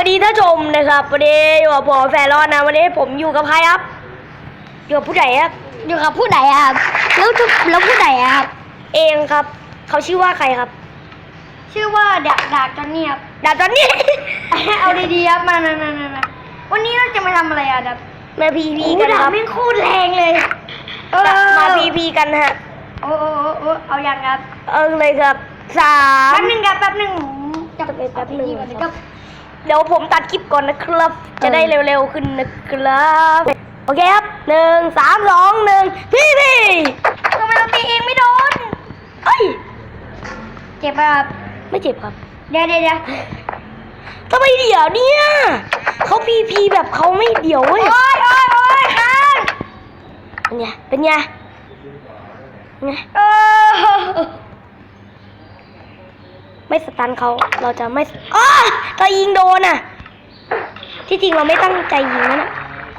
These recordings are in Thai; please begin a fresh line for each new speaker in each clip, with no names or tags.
วัสดีท่านผู้ชมนะครับวันนี้อยู่กับผมแฟนรอดนะวันนี้ผมอยู่กับใครครับอยู่กับผู้ใหญ่ครับ
อยู่กับผู้ใดอะครับ แล้วทุกแล้วผู้ใดอะครับ
เองครับ เขาชื่อว่าใครครับ
ชื่อว่าดาดาจอนนี่ครับ
ดาบตอนนี้
เอาดีๆครับมามามามามาวันนี้เราจะมาทำอะไรอะดับ
มาพีพี
โอ้
กัน
ดา
ครับบ
ไม่งโคตรแรงเลยเออ
มาพีพีกันฮะ
โอ้โอ้โอ้โอ้เอาอย่างครับ
เออเลยครับสา
แป๊
ม
บหนึงครับแป๊บหนึงจับ
แป๊บหนึ่ง
ก่อนนะครับ
เดี๋ยวผมตัดคลิปก่อนนะครับ จะได้เร็วๆขึ้นนะครับ โอเคครับหนึ่งสามสองหนึ่งพีพี
ทำไมเราตีเองไม่โดน
เอ้ย
เจ็บปะครับ
ไม่เจ็บครับ
เดี๋ยวเดี๋ยวเดี๋ยว
ทำไมเดี๋ยวเนี่ยเขาพีพีแบบเขาไม่เดี๋ยวเว้ย
โอ้ยโอ้ยโอ้ยค้าง
เป็นไงเป็นไงเป็นไง
เออ
ไม่สตันเขาเราจะไม่อ้าเรายิงโดนอะ ที่จริงเราไม่ตั้งใจยิงนั่นอะ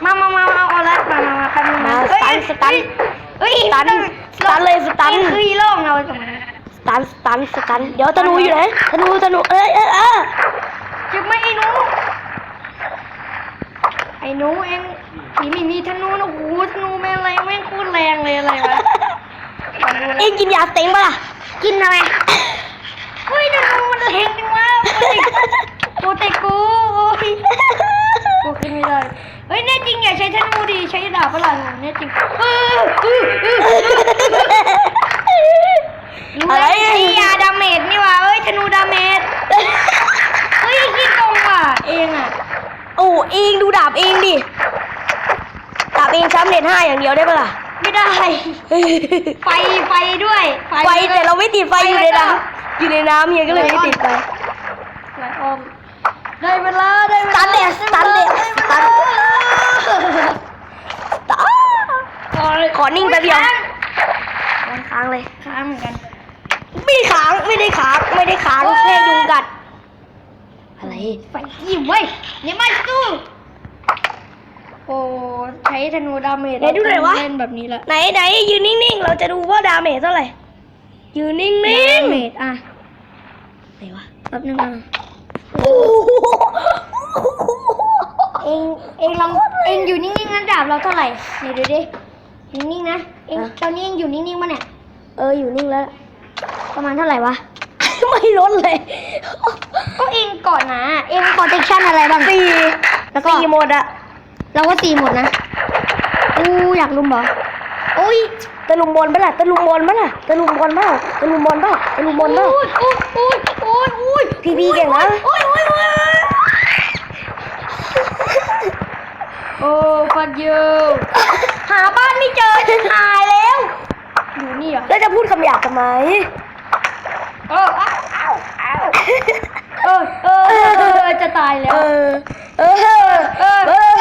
มามามาเอาเอาละมามามาแป๊บหนึง
มา
เอ้ย
สตัน
เอ้ย
สตันสตันเลยสตัน
เอ้ยคือฮีโร่ของเราสองคน
สตันสตันสตัน เดี๋ยวธนูอยู่ไหนธนูธนูเอ้ยเอ้ยเอ้ย
จะไม่ไอ้หนูไอ้หนูเองผีไม่มีธนูนะโอ้โหธนูแม่งอะไรแม่งโคตรแรงเลยอะไรวะ
เอ็งกินยาสเต็งปะล่ะ
กินอะไรเฮ้ยธ นูมันแรงจังวะโปรเตกูโอ้ยโอ้ขึ้นไม่ได้เฮ้ยแน่จริงอย่าใช้ธนูดิใช้ดาบฝรั่งแน่จริงเออเออเออเออรู้
อะไร
แล้วใช้ยาดาเมจนี่หว่าเอ้ยธนูดาเมจเฮ้ยขี้โกงว่ะเองอะ
โอ้เองดูดาบเองดิดาบเองช้ำเน็ตห้าอย่างเดียวได้ปะล่ะ
ไม่ได้ไฟไฟด้วย
ไฟแต่เราไม่ติดไฟอยู่ในน้ำ อยู่ในน้ำเฮียก็เลยไม่ติดไฟ
ไฟออมได้เวลาได้เว
สตั
ลาน
เลยสตันเลยสตันตาขอนิ่งแป๊บเดียวมันค้างเลย
ค้างเหมือนกัน
ไม่ค้างไม่ได้ค้างไม่ได้ค้างแค่ยุงกัด อะไร
ไฟยิ้มเว้ยนี่ไม่สู้โอ้ใช้ธนูดาเมจ
ไหนดูหน่อยวะ
เล่นแบบนี้ละ
ไหนไหนยืนนิ่งๆ เราจะดูว่าดาเมจเท่าไหร่ยืนนิ่ง
ดา
ๆ
เมจอะ
ไหนวะ
แป๊บนึงนะ
โอ้โห
เองเองลองเองอยู่นิ่งๆนะดาบเราเท่าไหร่เดี๋ยวดูดินิ่งๆนะเองตอนนี้เองอยู่นิ่งๆมั้เนี่ย
เอออยู่นิ่งแล้ว
ประมาณเท่าไหร่วะ
ไม่ลดเลย
ก็เองก่อนนะเองโปรเทคชั่นอะไรบ้าง
สี่
แล้วก็
สี่หมดอะ
เราก็ตีหมดนะอู้อยากลุมเหรอโอ้ย
ตะลุมบอลปะล่ะตะลุมบอลปะล่ะตะลุมบอลปะล่ะตะลุมบอลปะตะลุมบอลปะ
โอ้ยโอ้ยโอ้ยโอ้ยโอ้ย
พีพีเก่งนะ
โอ้ยโอ้ยโอ้ยโอ้ฟัดยูหาบ้านไม่เจอฉันหายแล้วอยู่นี่เหรอ
แล้วจะพูดคำหยาบทำไม
เอออ้าวอ้าวอ้าวเออเออเออเออจะตายแล้ว
เออ เออ
เออ
เออ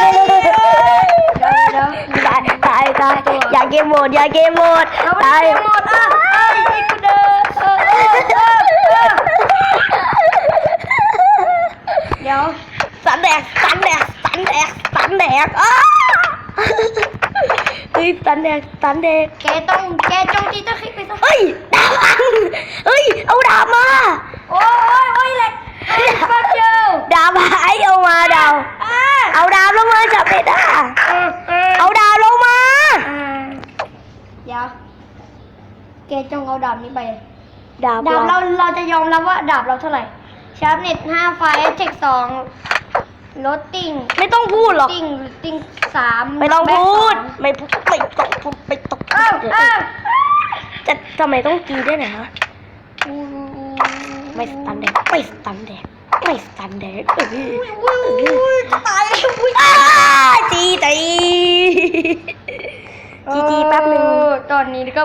เดี๋ยวเดี๋ยว
ตายตายตายอย่าเกมหมดอย่าเกมหมด
เราไม่
ตาย
ได้หมดอะไอ้ไอ้กูเดินเออเออเออเออเดี๋ยว
สันแดกสันแดกสันแดกสันแดกอ้าเฮ้ยสันแดกสันแดก
แกต้องแกจงตีตะคริกไปซะ
เฮ้ยดาบอันเฮ้ยเอาดาบมา
โอ้ยโอ้ยเลยฟัดยู
ดาบหายเอามาดาว
อ่า
เอาดาบลงมาจับเด็ดอะ
เออเออ
เอาดาบลงมา
อ่าเดี๋ยวแกจงเอาดาบนี้ไป
ดาบ
ดาบเราเราจะยอมรับว่าดาบเราเท่าไหร่ ชาร์ปเน็ตห้าไฟเทคสองลดติ้ง
ไม่ต้องพูดหรอก
ติ้งติ้งสาม
ไม่ต้อง
แบ็ค
พู
ส
ด
อง
ไม่พูดไม่ต้องพูดไม่ต้องพู
อ้าว
ด
อ้าว
จะทำไมต้องกรีดด้วยนะไม่สตันแดกไม่สตันแดกไม่สตันแดกเออ
อุ้ยอุ้ยตายแล้วอุ้ย
อ้าจีจีจีจีแป๊บหนึ่ง
เออตอนนี้ก็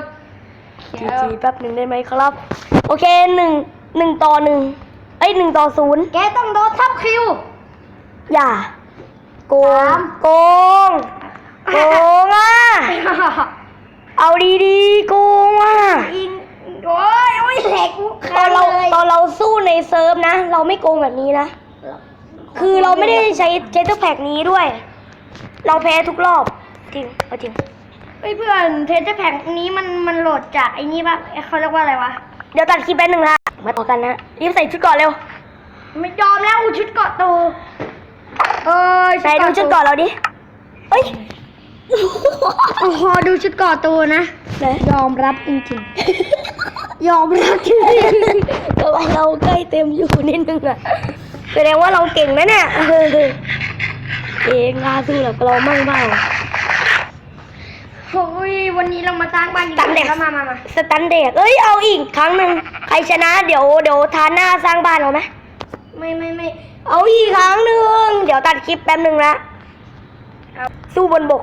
จีจีแป๊บหนึ่งได้ไหมครับ โอเคหนึ่งหนึ่งต่อหนึ่งเอ้ยหนึ่งต่อศูนย์
แกต้องโดนทับคิว
อย่า โกงโกง โกงอะ เอาดีๆ โกงอะ
อินโอ้ยโอ้ยแหลก
ตอนเราตอนเราสู้ในเซิร์ฟนะ เราไม่โกงแบบนี้นะ คือเราไม่ได้ใช้เจตแพ็กนี้ด้วย เราแพ้ทุกรอบ จริง เอาจริง
เฮ้ยเพื่อนเทสแพ็กนี้มันมันโหลดจากไอ้นี่ป่ะเอ้ยเขาเรียกว่าอะไรวะ
เดี๋ยวตัดคลิปแป๊บนึงนะมาต่อกันนะรีบใส่ชุดก่อนเร็ว
ไม่ยอมแล้วชุดเกาะโตเอ้ย
ไหนดูชุดก่อนเราดิเอ้ย
โอ้โหดูชุดก่อตัวนะ
ไหน
ยอมรับจริงๆ ยอมรับจริง
ทำไมเราใกล้เต็มอยู่นิดนึงอะแสดงว่าเราเก่งนะเนี่ยเออเก่งงาสู้แบบเรามั่งบ้าง
ๆ โอ้ยวันนี้เรามาสร้างบ้าน
ตัดเด็ก
แล้วมามามา
สแตันเดกเอ้ยเอาอีกครั้งหนึ่งใครชนะเดี๋ยวเดี๋ยวทานหน้าสร้างบ้านเอาไหม
ไม่ไม่ไม่
เอาอีกครั้งหนึ่งเดี๋ยวตัดคลิปแป๊บหนึ่งนะสู้บนบก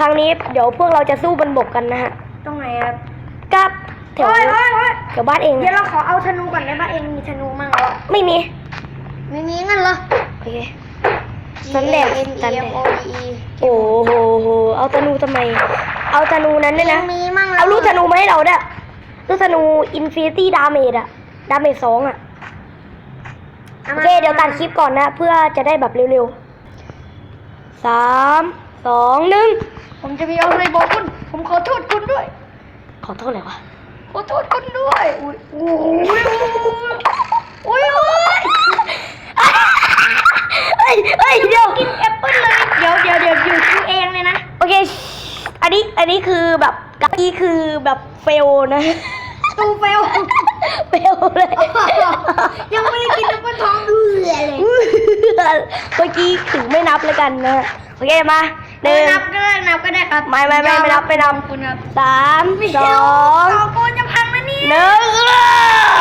ครั้งนี้เดี๋ยวพวกเราจะสู้บนบกกันนะฮะ
ตรงไหนครับ
กับแถว
โอ้ยโอ้ยโอ้ย
แถวบ้านเอง
เดี๋ยว
อะ
เราขอเอาธนูก่อนได้ปะเองมีธนูมั่งแล้ว
ไม่มี
ไม่มีงั้นเหรอ
โอเค สันแดด
E
สันแดด
O E
โอ้โหโหเอาธนูทำไม เอาธนูนั้นด้วยนะ
มีมั่งแล้ว
เอาลูกธนูมาให้เราด้วยลูกธนูอินฟินิตี้ดาเมจอะดาเมจสองอะโอเคเดี๋ยวตัดคลิปก่อนนะ เพื่อจะได้แบบเร็วๆสามสองหนึ่ง
ผมจะมีเอาอะไรบอกคุณ ผมขอโทษคุณด้วย
ขอโทษเลยวะ
ขอโทษคุณด้วยอุ้ยโอ้ยโอ้ยโอ้ย
เฮ้ยเฮ้ยเดี๋ยว
กินแอปเปิ้ลเลย เดี๋ยวเดี๋ยวเดี๋ยวอยู่กูเองเลยนะ
โอเค อั นนี้อันนี้คือแบบกันี้คือแบบเฟลนะ
ตูเฟล
เฟลเลย
ยังไม่ได้กินแอปเปิ้ลท้องเอือเลย
เมื่อกี้ถึงไม่นับแล้วกันนะ โอเคมาหนึ่ง
นับก็ได้นับก็ได้ครับ
ไม่ไม่ไม่ไม่นับไม่นับ
คุณครับ
สามสอง
ต่อกูจะพังนะนี่
หนึ่ง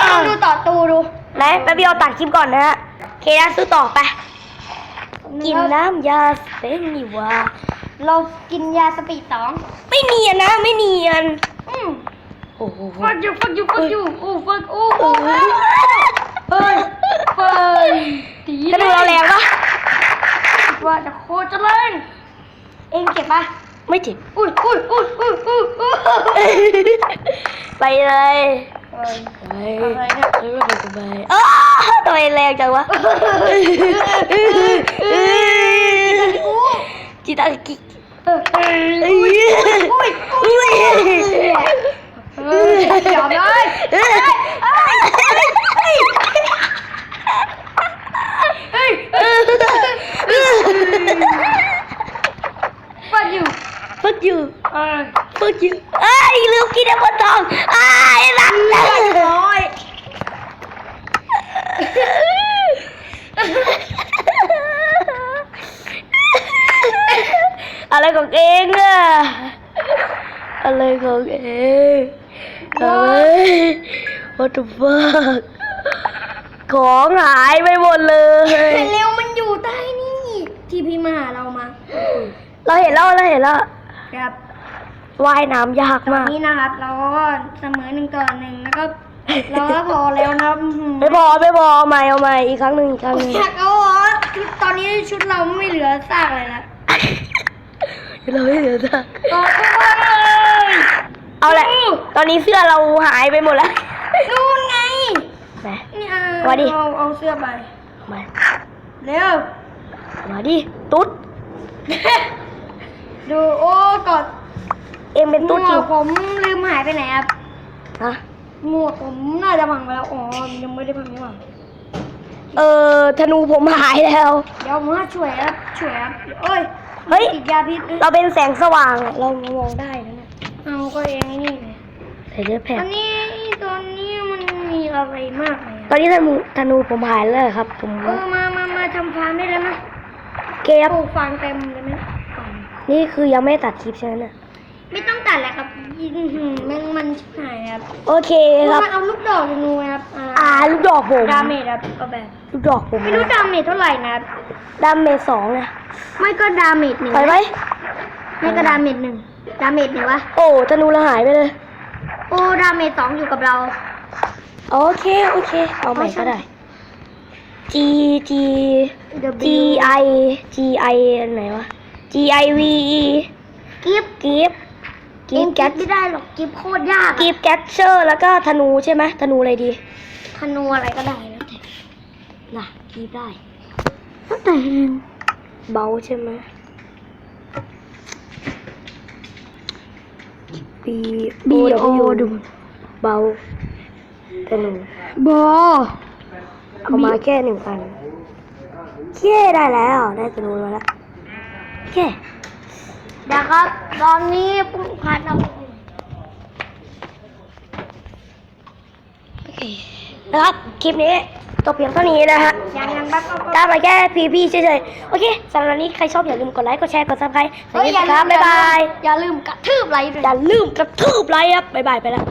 ลองดูต่อตูดู
ไหนแป๊บเดียวตัดคลิปก่อนนะฮะโอเคนะสู้ต่อไปกินน้ำยาสเปนนี่ว่า
เรากินยาสปีดสอง
ไม่เนียนนะ ไม่เนียน
อืม
โอ้โห
ฟักยูฟักยูฟักยูโอ้ฟักโอ้โอ้เฮ้ยเฮ้ยตี
กระดูกเราแรงปะ
ว่าจะโคตรจะแรงเองเก็บปะ
ไม่ถึง
อุ้ยอุ้ยอุ้ยอุ้ยอุ้ยอุ้ย
ไปเลย
เอ้ย
ไป
อะไรเนี่ย
เออไปไปอ้าทำไมแรงจังวะ
chị ta kì
Fuck you. Fuck you.
Fuck you.
อะไรของเองอะอะไรของเองเฮ้ย What the fuck ของหายไปหมดเลย
เร็วมันอยู่ใต้นี่ที่พี่มาหาเรามา
เราเห็นแล้วเราเห็นแล้ว
ครับ
ว่ายน้ำยาก
ตอน
มาก
นี้นะครับ เราก็เสมอหนึ่งต่อหนึ่งแล้วก็เราก็พอแล้วนะครับอื้อหือ
ไม่พอไม่พอเอาใหม่เอาใหม่อีกครั้งหนึ่งอีกครั้งหนึ่ง
อยากเอาอ๋อคือตอนนี้ชุดเราไม่เหลือซากอะไรแล้ว
เราไม่เหลือสัก
ต่อไปเลย
เอาแหละ ตอนนี้เสื้อเราหายไปหมดแล้ว
นู่นไง
ไหน
นี่เออ
ว่าดิ
เอาเอาเสื้อไป
มา
เร็ว
มาดิ ตุ๊ด
ดูโอ้กอด
เอ็มเป็น
หม
ตุ๊ดจริ
ว
ง
กผมลืมหายไปไหนครับ
ฮะ
หมวกผมน่าจะพังไปแล้ว อ๋อ ยังไม่ได้พังนี่หว่า
เออธนูผมหายแล้ว
เดี๋ยวมาช่วยครับช่วยครับเอ้ย
เฮ้ย
ติดยาพิษด้วย
เราเป็นแสงสว่าง เรามองได้นะเนี่ย
เอาก็เองไอ้นี่ไง
ใส่เสื้อแผ่
อันนี้ตอนนี้มันมีอะไรมากเลย
ตอนนี้ธนูธนูผมหายแล้วครับ ผม
เออมามามาทำฟาร์มได้เลยไหม
เก็บ
ปลูกฟางเต็มเลยไหมฟาร์ม
นี่คือยังไม่ตัดคลิปใช่ไหมเนี่ย
ไม่ต้องตัดแหละครับอื้อหือแมันมันชิบหายครับ
โอเคครับ
มาเอาลูกดอกธนูครับ
อ่าลูกดอกผม
ดาเมจครับเอาแบบ
ลูกดอกผม
ไม่รู้ดาเมจเท่าไหร่นะครับ
ดาเมจสองนะ
ไม่ก็ดาเมจหนึ่ง
ไปไหม
ไม่ก็ดาเมจหนึ่งดาเมจหนึ่งวะ
โอ้ธนูเราหายไปเลย
โอ้ดาเมจสองอยู่กับเรา
โอเคโอเค เอาใหม่ก็ได้ G G G I G I อันไหนวะ G I V E
กิฟ
กิฟ กิ
เอง
ฟ
กิ
แก๊
ฟไม่ได้หรอกกิฟโคตรยาก
กิฟแกตเชอร์แล้วก็ธนูใช่ไหมธนูอะไรดี
ธนูอะไรก็ได้แล้วแต่
น่ะกิฟได้
แล้วแต่
เบาใช่ไหมบี
B O ดู
เบาธนู
บอ
เอามาแค่หนึ่งอันโอเคได้แล้ว ได้ธนูมาแล้วโอเค
นะครับ ตอนนี้ปุ้งพันเอา
โอเคนะครับ คลิปนี้จบเพียงเท่านี้นะฮะ
ยังยังปั๊บปั๊บปั๊บ
ตามมาแค่พีพีเฉยๆ โอเคสำหรับวันนี้ใครชอบอย่าลืมกดไลค์ กดแชร์ กดซับสไครต์สวัสดีครับ บ๊ายบาย
อย่าลืมกระทืบไลค์ด้วย
อย่าลืมกระทืบไลค์ครับ บ๊ายบายไปแล้ว